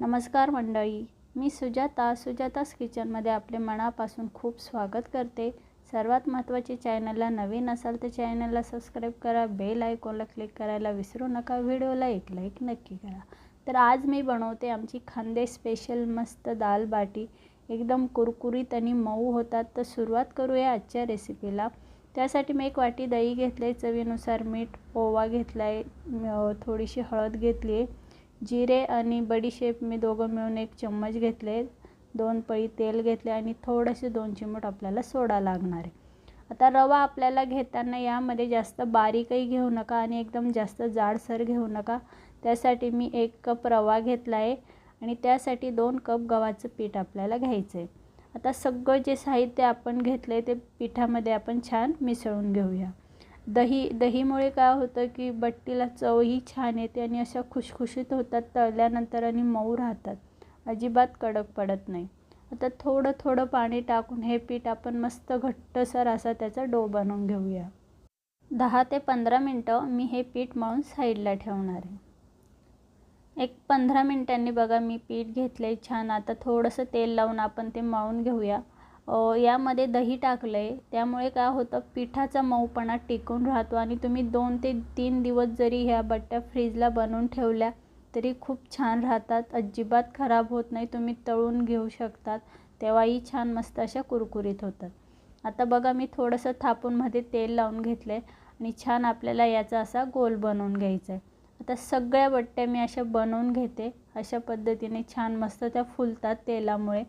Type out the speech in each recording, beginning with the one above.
नमस्कार मंडळी. मी सुजाता सुजातास किचनमध्ये आपले मनापासून खूप स्वागत करते. सर्वात महत्त्वाचे चॅनलला नवीन असाल तर चॅनलला सबस्क्राईब करा बेल आयकॉनला क्लिक करायला विसरू नका व्हिडिओला एक लाईक नक्की करा. तर आज मी बनवते आमची खांदे स्पेशल मस्त दाल बाटी. एकदम कुरकुरीत आणि मऊ होतात. तर सुरुवात करूया आजच्या रेसिपीला त्यासाठी मी एक वाटी दही घेतलं आहे. चवीनुसार मीठ ओवा घेतला आहे थोडीशी हळद घेतली आहे. जिरे आणि बडीशेप मी दोघं मिळून एक चम्मच घेतले. दोन पळी तेल घेतले आणि थोडेसे दोन चिमूट आपल्याला सोडा लागणार आहे. आता रवा आपल्याला घेताना यामध्ये जास्त बारीकही घेऊ नका आणि एकदम जास्त जाडसर घेऊ नका. त्यासाठी मी एक कप रवा घेतला आहे आणि त्यासाठी दोन कप गव्हाचं पीठ आपल्याला घ्यायचं आहे आता सगळं जे साहित्य आपण घेतलं आहे ते पिठामध्ये आपण छान मिसळून घेऊया. दही दहीमुळे काय होतं की बट्टीला चवही छान येते आणि अशा खुशखुशीत होतात तळल्यानंतर आणि मऊ राहतात. अजिबात कडक पडत नाही. आता थोडं थोडं पाणी टाकून हे पीठ आपण मस्त घट्टसर असा त्याचा डो बनवून घेऊया. दहा ते पंधरा मिनटं मी हे पीठ मळून साईडला ठेवणार आहे. एक पंधरा मिनटांनी बघा मी पीठ घेतले छान. आता थोडंसं तेल लावून आपण ते मळून घेऊया. यामध्ये दही टाकलं आहे त्यामुळे काय होतं पिठाचा मऊपणा टिकून राहतो आणि तुम्ही दोन ते तीन दिवस जरी ह्या बट्ट्या फ्रीजला बनवून ठेवल्या तरी खूप छान राहतात. अजिबात खराब होत नाही. तुम्ही तळून घेऊ शकतात. तेव्हाही छान मस्त अशा कुरकुरीत होतात. आता बघा मी थोडंसं थापूनमध्ये तेल लावून घेतलं आहे आणि छान आपल्याला याचा असा गोल बनवून घ्यायचा आहे. आता सगळ्या बट्ट्या मी अशा बनवून घेते. अशा पद्धतीने छान मस्त त्या फुलतात तेलामुळे.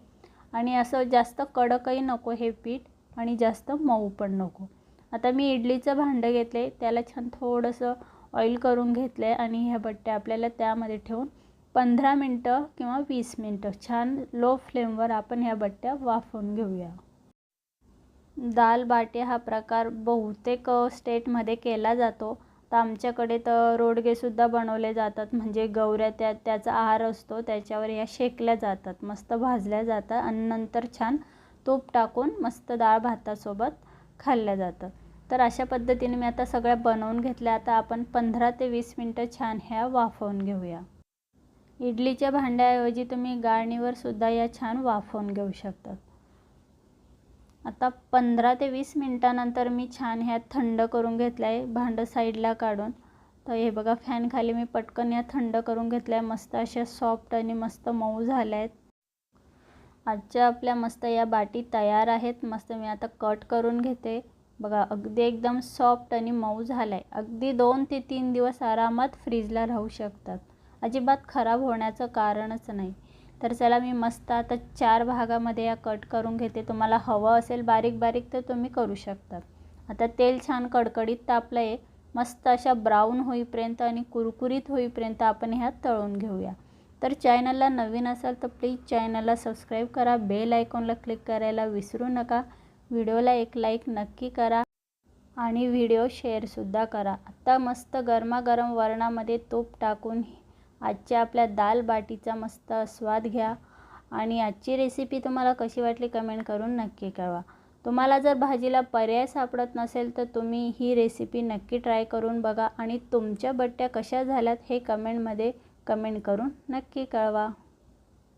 आणि असं जास्त कडकही नको हे पीठ आणि जास्त मऊ पण नको. आता मी इडलीचं भांडं घेतले त्याला छान थोडंसं ऑइल करून घेतलं आहे आणि ह्या बट्ट्या आपल्याला त्यामध्ये ठेवून पंधरा मिनटं किंवा वीस मिनटं छान लो फ्लेमवर आपण ह्या बट्ट्या वाफवून घेऊया. दाल बाटे हा प्रकार बहुतेक स्टेटमध्ये केला जातो. तर आमच्याकडे तर रोडगेसुद्धा बनवले जातात. म्हणजे गौऱ्या त्या त्याचा आहार असतो त्याच्यावर ह्या शेकल्या जातात मस्त भाजल्या जातात आणि नंतर छान तूप टाकून मस्त डाळ भातासोबत खाल्ल्या जातं. तर अशा पद्धतीने मी आता सगळ्या बनवून घेतल्या. आता आपण पंधरा ते वीस मिनटं छान ह्या वाफवून घेऊया. इडलीच्या भांड्याऐवजी तुम्ही गाळणीवर सुद्धा या छान वाफवून घेऊ शकतात. आता पंधरा ते वीस मिनटानंतर मी छान ह्या थंड करून घेतलं आहे भांडं साईडला काढून. तर हे बघा फॅनखाली मी पटकन या थंड करून घेतलं आहे मस्त अशा सॉफ्ट आणि मस्त मऊ झाल्या आहेत आजच्या आपल्या मस्त या बाटी तयार आहेत. मस्त मी आता कट करून घेते. बघा अगदी एकदम सॉफ्ट आणि मऊ झाला आहे अगदी दोन ते तीन दिवस आरामात फ्रीजला राहू शकतात. अजिबात खराब होण्याचं कारणच नाही. तर चला मी मस्त आता चार भागामध्ये या कट करून घेते. तुम्हाला हवं असेल बारीक बारीक तर तुम्ही करू शकतात आता तेल छान कडकडीत तापलं आहे मस्त अशा ब्राऊन होईपर्यंत आणि कुरकुरीत होईपर्यंत आपण ह्या तळून घेऊया. तर चॅनलला नवीन असाल तर प्लीज चॅनलला सबस्क्राईब करा. बेल आयकॉनला क्लिक करायला विसरू नका. व्हिडिओला एक लाईक नक्की करा आणि व्हिडिओ शेअरसुद्धा करा. आत्ता मस्त गरमागरम वरणामध्ये तूप टाकून आजच्या आपल्या दाल बाटीचा मस्त स्वाद घ्या. आणि आजची रेसिपी तुम्हाला कशी वाटली कमेंट करून नक्की कळवा. तुम्हाला जर भाजीला पर्याय सापडत नसेल तर तुम्ही ही रेसिपी नक्की ट्राय करून बघा. आणि तुमच्या बट्ट्या कशा झाल्यात हे कमेंटमध्ये कमेंट करून नक्की कळवा.